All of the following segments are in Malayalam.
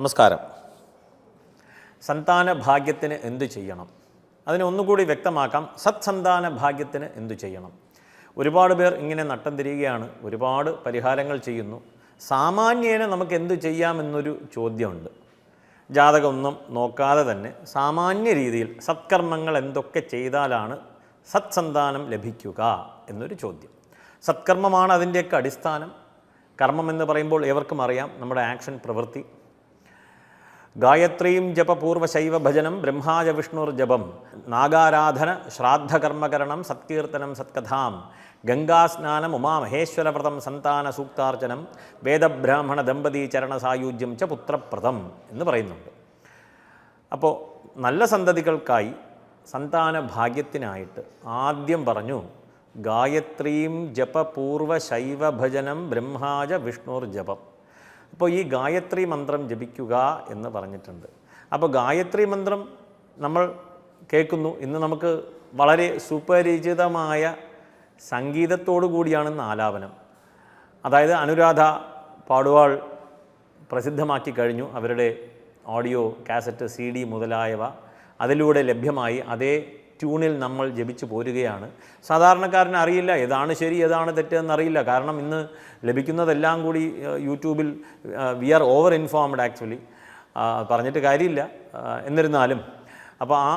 നമസ്കാരം. സന്താന ഭാഗ്യത്തിന് എന്തു ചെയ്യണം? അതിനെ ഒന്നുകൂടി വ്യക്തമാക്കാം. സത്സന്താന ഭാഗ്യത്തിന് എന്തു ചെയ്യണം? ഒരുപാട് പേർ ഇങ്ങനെ നട്ടം തിരിയുകയാണ്. ഒരുപാട് പരിഹാരങ്ങൾ ചെയ്യുന്നു. സാമാന്യേന നമുക്ക് എന്തു ചെയ്യാമെന്നൊരു ചോദ്യമുണ്ട്. ജാതകമൊന്നും നോക്കാതെ തന്നെ സാമാന്യ രീതിയിൽ സത്കർമ്മങ്ങൾ എന്തൊക്കെ ചെയ്താലാണ് സത്സന്താനം ലഭിക്കുക എന്നൊരു ചോദ്യം. സത്കർമ്മമാണ് അതിന്റെയൊക്കെ അടിസ്ഥാനം. കർമ്മം എന്ന് പറയുമ്പോൾ ഏവർക്കും അറിയാം. നമ്മുടെ ആക്ഷൻ പ്രവൃത്തി ഗായത്രീം ജപപൂർവശൈവ ഭജനം ബ്രഹ്മാജ വിഷ്ണുർ ജപം നാഗാരാധന ശ്രാദ്ധകർമ്മകരണം സത്കീർത്തനം സത്കഥാം ഗംഗാസ്നാനം ഉമാമഹേശ്വരവ്രതം സന്താന സൂക്താർച്ചനം വേദബ്രാഹ്മണ ദമ്പതി ചരണ സായുജ്യം ച പുത്രപ്രദം എന്ന് പറയുന്നുണ്ട്. അപ്പോൾ നല്ല സന്തതികൾക്കായി സന്താന ഭാഗ്യത്തിനായിട്ട് ആദ്യം പറഞ്ഞു ഗായത്രീം ജപപൂർവ ശൈവ ഭജനം ബ്രഹ്മാജ വിഷ്ണുർ ജപം. അപ്പോൾ ഈ ഗായത്രി മന്ത്രം ജപിക്കുക എന്ന് പറഞ്ഞിട്ടുണ്ട്. അപ്പോൾ ഗായത്രി മന്ത്രം നമ്മൾ കേൾക്കുന്നു. ഇന്ന് നമുക്ക് വളരെ സുപരിചിതമായ സംഗീതത്തോടു കൂടിയാണ് ആലാപനം അതായത് അനുരാധ പാടുവാൾ പ്രസിദ്ധമാക്കി കഴിഞ്ഞു. അവരുടെ ഓഡിയോ കാസറ്റ് സി മുതലായവ അതിലൂടെ ലഭ്യമായി. അതേ ട്യൂണിൽ നമ്മൾ ജപിച്ചു പോരുകയാണ്. സാധാരണക്കാരന് അറിയില്ല ഏതാണ് ശരി ഏതാണ് തെറ്റെന്ന് അറിയില്ല കാരണം ഇന്ന് ലഭിക്കുന്നതെല്ലാം കൂടി യൂട്യൂബിൽ we are over informed actually പറഞ്ഞിട്ട് കാര്യമില്ല. എന്നിരുന്നാലും അപ്പോൾ ആ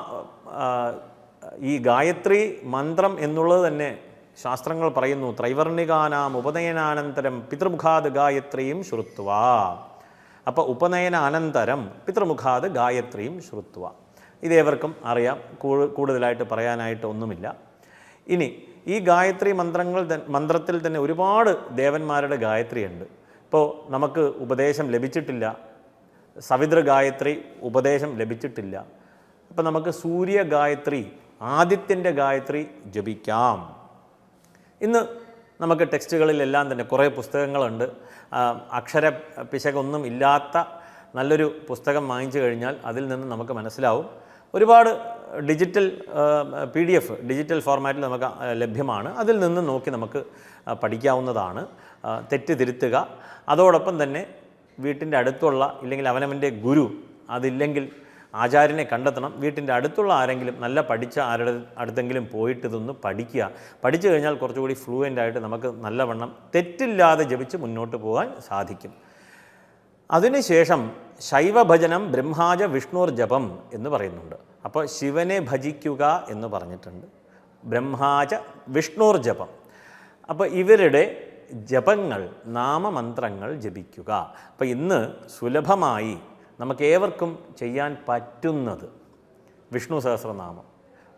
ഈ ഗായത്രി മന്ത്രം എന്നുള്ളത് തന്നെ ശാസ്ത്രങ്ങൾ പറയുന്നു. ത്രൈവർണികാനാം ഉപനയനാനന്തരം പിതൃമുഖാത് ഗായത്രിയും ശ്രുത്വ. അപ്പോൾ ഉപനയന അനന്തരം പിതൃമുഖാത് ഗായത്രിയും ശ്രുത്വ. ഇതേവർക്കും അറിയാം. കൂടുതലായിട്ട് പറയാനായിട്ട് ഒന്നുമില്ല. ഇനി ഈ ഗായത്രി മന്ത്രങ്ങൾ മന്ത്രത്തിൽ തന്നെ ഒരുപാട് ദേവന്മാരുടെ ഗായത്രിയുണ്ട്. ഇപ്പോൾ നമുക്ക് ഉപദേശം ലഭിച്ചിട്ടില്ല. സവിതൃ ഗായത്രി ഉപദേശം ലഭിച്ചിട്ടില്ല. അപ്പം നമുക്ക് സൂര്യ ഗായത്രി ആദിത്യന്റെ ഗായത്രി ജപിക്കാം. ഇന്ന് നമുക്ക് ടെക്സ്റ്റുകളിലെല്ലാം തന്നെ കുറേ പുസ്തകങ്ങളുണ്ട്. അക്ഷര പിശകൊന്നും ഇല്ലാത്ത നല്ലൊരു പുസ്തകം വാങ്ങിച്ചു കഴിഞ്ഞാൽ അതിൽ നിന്ന് നമുക്ക് മനസ്സിലാവും. ഒരുപാട് digital P D F digital ഫോർമാറ്റിൽ നമുക്ക് ലഭ്യമാണ്. അതിൽ നിന്ന് നോക്കി നമുക്ക് പഠിക്കാവുന്നതാണ്. തെറ്റ് തിരുത്തുക അതോടൊപ്പം തന്നെ വീട്ടിന്റെ അടുത്തുള്ള ഇല്ലെങ്കിൽ അവനവന്റെ ഗുരു അതില്ലെങ്കിൽ ആചാര്യനെ കണ്ടെത്തണം. വീട്ടിന്റെ അടുത്തുള്ള ആരെങ്കിലും നല്ല പഠിച്ച ആരുടെ അടുത്തെങ്കിലും പോയിട്ട് ഇതൊന്ന് പഠിക്കുക. പഠിച്ചു കഴിഞ്ഞാൽ കുറച്ചുകൂടി ഫ്ലൂവന്റ് ആയിട്ട് നമുക്ക് നല്ലവണ്ണം തെറ്റില്ലാതെ ജപിച്ച് മുന്നോട്ട് പോകാൻ സാധിക്കും. അതിനുശേഷം ശൈവഭജനം ബ്രഹ്മാജ വിഷ്ണുർ ജപം എന്ന് പറയുന്നുണ്ട്. അപ്പോൾ ശിവനെ ഭജിക്കുക എന്ന് പറഞ്ഞിട്ടുണ്ട്. ബ്രഹ്മാജ വിഷ്ണുർ ജപം. അപ്പോൾ ഇവരുടെ ജപങ്ങൾ നാമമന്ത്രങ്ങൾ ജപിക്കുക. അപ്പോൾ ഇന്ന് സുലഭമായി നമുക്കേവർക്കും ചെയ്യാൻ പറ്റുന്നത് വിഷ്ണു സഹസ്രനാമം.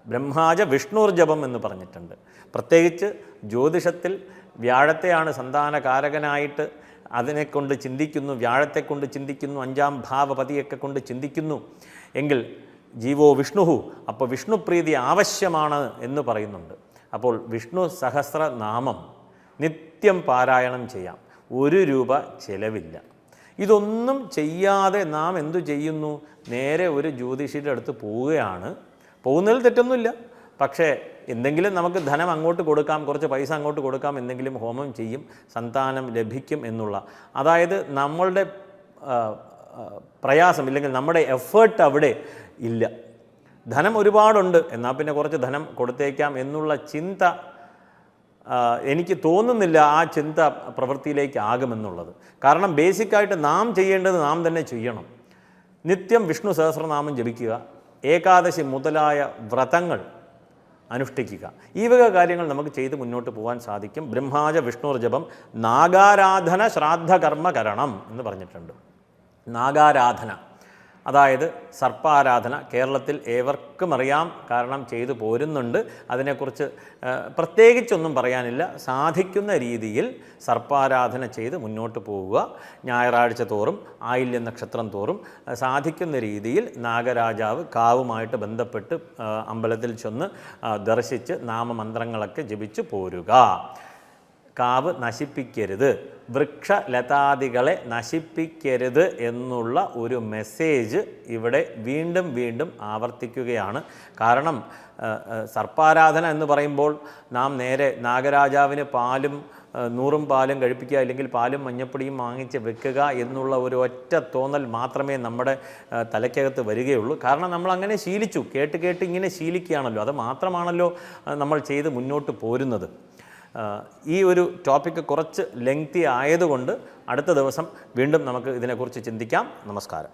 ബ്രഹ്മാജ വിഷ്ണുർ ജപം എന്ന് പറഞ്ഞിട്ടുണ്ട്. പ്രത്യേകിച്ച് ജ്യോതിഷത്തിൽ വ്യാഴത്തെയാണ് സന്താനകാരകനായിട്ട് അതിനെക്കൊണ്ട് ചിന്തിക്കുന്നു വ്യാഴത്തെക്കൊണ്ട് ചിന്തിക്കുന്നു അഞ്ചാം ഭാവപതിയൊക്കെ കൊണ്ട് ചിന്തിക്കുന്നു. എങ്കിൽ ജീവോ വിഷ്ണുഹു അപ്പോൾ വിഷ്ണുപ്രീതി ആവശ്യമാണ് എന്ന് പറയുന്നുണ്ട്. അപ്പോൾ വിഷ്ണു സഹസ്രനാമം നിത്യം പാരായണം ചെയ്യാം. ഒരു രൂപ ചിലവില്ല. ഇതൊന്നും ചെയ്യാതെ നാം എന്തു ചെയ്യുന്നു? നേരെ ഒരു ജ്യോതിഷിയുടെ അടുത്ത് പോവുകയാണ്. പോകുന്നതിൽ തെറ്റൊന്നുമില്ല. പക്ഷേ എന്തെങ്കിലും നമുക്ക് ധനം അങ്ങോട്ട് കൊടുക്കാം കുറച്ച് പൈസ അങ്ങോട്ട് കൊടുക്കാം എന്തെങ്കിലും ഹോമം ചെയ്യും സന്താനം ലഭിക്കും എന്നുള്ള. അതായത് നമ്മളുടെ പ്രയാസം ഇല്ലെങ്കിൽ നമ്മുടെ എഫേർട്ട് അവിടെ ഇല്ല. ധനം ഒരുപാടുണ്ട് എന്നാൽ പിന്നെ കുറച്ച് ധനം കൊടുത്തേക്കാം എന്നുള്ള ചിന്ത എനിക്ക് തോന്നുന്നില്ല ആ ചിന്ത പ്രവൃത്തിയിലേക്ക് ആകുമെന്നുള്ളത്. കാരണം ബേസിക്കായിട്ട് നാം ചെയ്യേണ്ടത് നാം തന്നെ ചെയ്യണം. നിത്യം വിഷ്ണു സഹസ്രനാമം ജപിക്കുക. ഏകാദശി മുതലായ വ്രതങ്ങൾ അനുഷ്ഠിക്കുക. ഈ വക കാര്യങ്ങൾ നമുക്ക് ചെയ്ത് മുന്നോട്ട് പോകാൻ സാധിക്കും. ബ്രഹ്മാജ വിഷ്ണുർ ജപം നാഗാരാധന ശ്രാദ്ധകർമ്മകരണം എന്ന് പറഞ്ഞിട്ടുണ്ട്. നാഗാരാധന. അതായത് സർപ്പാരാധന കേരളത്തിൽ ഏവർക്കും അറിയാം കാരണം ചെയ്തു പോരുന്നുണ്ട്. അതിനെക്കുറിച്ച് പ്രത്യേകിച്ചൊന്നും പറയാനില്ല. സാധിക്കുന്ന രീതിയിൽ സർപ്പാരാധന ചെയ്ത് മുന്നോട്ട് പോവുക. ഞായറാഴ്ച തോറും ആയില്യ നക്ഷത്രം തോറും സാധിക്കുന്ന രീതിയിൽ നാഗരാജാവ് കാവുമായിട്ട് ബന്ധപ്പെട്ട് അമ്പലത്തിൽ ചെന്ന് ദർശിച്ച് നാമമന്ത്രങ്ങളൊക്കെ ജപിച്ച് പോരുക. കാവ് നശിപ്പിക്കരുത്. വൃക്ഷലതാദികളെ നശിപ്പിക്കരുത് എന്നുള്ള ഒരു മെസ്സേജ് ഇവിടെ വീണ്ടും വീണ്ടും ആവർത്തിക്കുകയാണ്. കാരണം സർപ്പാരാധന എന്ന് പറയുമ്പോൾ നാം നേരെ നാഗരാജാവിന് പാലും നൂറും പാലും കഴിപ്പിക്കുക അല്ലെങ്കിൽ പാലും മഞ്ഞപ്പൊടിയും വാങ്ങിച്ച് വെക്കുക എന്നുള്ള ഒരു ഒറ്റ തോന്നൽ മാത്രമേ നമ്മുടെ തലയ്ക്കകത്ത് വരികയുള്ളൂ. കാരണം നമ്മൾ അങ്ങനെ ശീലിച്ചു. കേട്ട് കേട്ട് ഇങ്ങനെ ശീലിക്കുകയാണല്ലോ. അത് മാത്രമാണല്ലോ നമ്മൾ ചെയ്ത് മുന്നോട്ട് പോരുന്നത്. ഈ ഒരു ടോപ്പിക്ക് കുറച്ച് ലെങ്തി ആയതുകൊണ്ട് അടുത്ത ദിവസം വീണ്ടും നമുക്ക് ഇതിനെക്കുറിച്ച് ചിന്തിക്കാം. നമസ്കാരം.